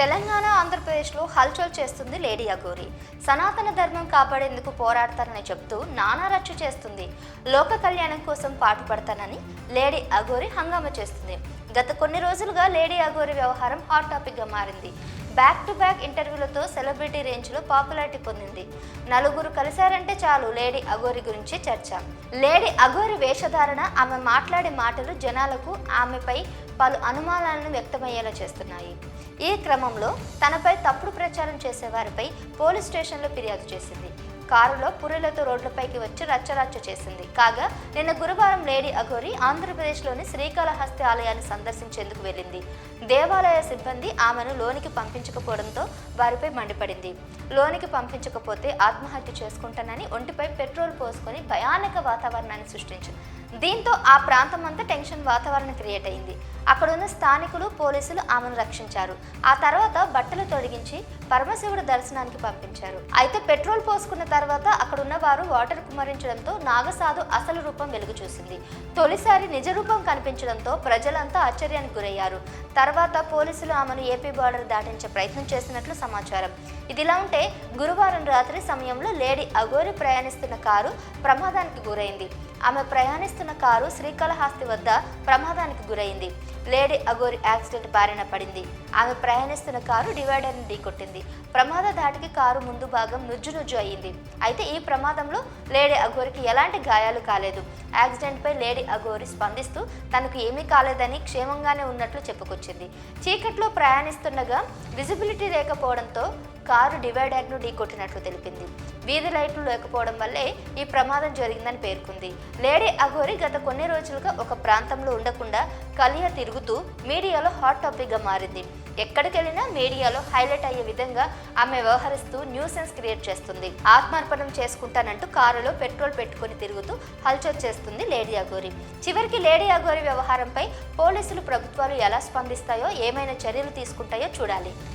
తెలంగాణ ఆంధ్రప్రదేశ్లో హల్చల్ చేస్తుంది లేడీ అఘోరి. సనాతన ధర్మం కాపాడేందుకు పోరాడతానని చెప్తూ నానా రచ్చ చేస్తుంది. లోక కళ్యాణం కోసం పాటుపడతానని లేడీ అఘోరి హంగామా చేస్తుంది. గత కొన్ని రోజులుగా లేడీ అఘోరి వ్యవహారం హాట్ టాపిక్గా మారింది. బ్యాక్ టు బ్యాక్ ఇంటర్వ్యూలతో సెలబ్రిటీ రేంజ్లో పాపులారిటీ పొందింది. నలుగురు కలిశారంటే చాలు లేడీ అఘోరి గురించి చర్చ. లేడీ అఘోరి వేషధారణ ఆమె మాట్లాడే మాటలు జనాలకు ఆమెపై పలు అనుమానాలను వ్యక్తమయ్యేలా చేస్తున్నాయి. ఈ క్రమంలో తనపై తప్పుడు ప్రచారం చేసేవారిపై పోలీస్ స్టేషన్లో ఫిర్యాదు చేసింది. కారులో పుర్రెలతో రోడ్లపైకి వచ్చి రచ్చరచ్చ చేసింది. కాగా నిన్న గురువారం లేడీ అఘోరి ఆంధ్రప్రదేశ్లోని శ్రీకాళహస్తి ఆలయాన్ని సందర్శించేందుకు వెళ్ళింది. దేవాలయ సిబ్బంది ఆమెను లోనికి పంపించకపోవడంతో వారిపై మండిపడింది. లోనికి పంపించకపోతే ఆత్మహత్య చేసుకుంటానని ఒంటిపై పెట్రోల్ పోసుకొని భయానక వాతావరణాన్ని సృష్టించింది. దీంతో ఆ ప్రాంతం అంతా టెన్షన్ వాతావరణం క్రియేట్ అయింది. అక్కడున్న స్థానికులు పోలీసులు ఆమెను రక్షించారు. ఆ తర్వాత బట్టలు తొడిగించి పరమశివుడు దర్శనానికి పంపించారు. అయితే పెట్రోల్ పోసుకున్న తర్వాత అక్కడున్న వారు వాటర్ కుమరించడంతో నాగసాధు అసలు రూపం వెలుగు చూసింది తొలిసారి నిజ రూపం కనిపించడంతో ప్రజలంతా ఆశ్చర్యానికి గురయ్యారు. తర్వాత పోలీసులు ఆమెను ఏపీ బార్డర్ దాటించే ప్రయత్నం చేసినట్లు సమాచారం. ఇదిలా ఉంటే గురువారం రాత్రి సమయంలో లేడీ అగోరి ప్రయాణిస్తున్న కారు ప్రమాదానికి గురైంది. ఆమె ప్రయాణిస్తున్న కారు శ్రీకాళహస్తి వద్ద ప్రమాదానికి గురైంది. లేడీ అగోరి యాక్సిడెంట్ బారిన పడింది. ఆమె ప్రయాణిస్తున్న కారు డివైడర్ని ఢీకొట్టింది ప్రమాద ధాటికి కారు ముందు భాగం నుజ్జు నుజ్జు అయ్యింది అయితే ఈ ప్రమాదంలో లేడీ అగోరికి ఎలాంటి గాయాలు కాలేదు. యాక్సిడెంట్పై లేడీ అగోరి స్పందిస్తూ తనకు ఏమీ కాలేదని క్షేమంగానే ఉన్నట్లు చెప్పుకొచ్చింది. చీకట్లో ప్రయాణిస్తుండగా విజిబిలిటీ లేకపోవడంతో కారు డివైడర్ను ఢీకొట్టినట్లు తెలిపింది. వీధి లైట్లు లేకపోవడం వల్లే ఈ ప్రమాదం జరిగిందని పేర్కొంది. లేడీ అఘోరి గత కొన్ని రోజులుగా ఒక ప్రాంతంలో ఉండకుండా కలియా తిరుగుతూ మీడియాలో హాట్ టాపిక్గా మారింది. ఎక్కడికెళ్ళినా మీడియాలో హైలైట్ అయ్యే విధంగా ఆమె వ్యవహరిస్తూ న్యూసెన్స్ క్రియేట్ చేస్తుంది. ఆత్మార్పణం చేసుకుంటానంటూ కారులో పెట్రోల్ పెట్టుకుని తిరుగుతూ హల్చల్ చేస్తుంది లేడీ అఘోరి. చివరికి లేడీ అఘోరి వ్యవహారంపై పోలీసులు ప్రభుత్వాలు ఎలా స్పందిస్తాయో ఏమైనా చర్యలు తీసుకుంటాయో చూడాలి.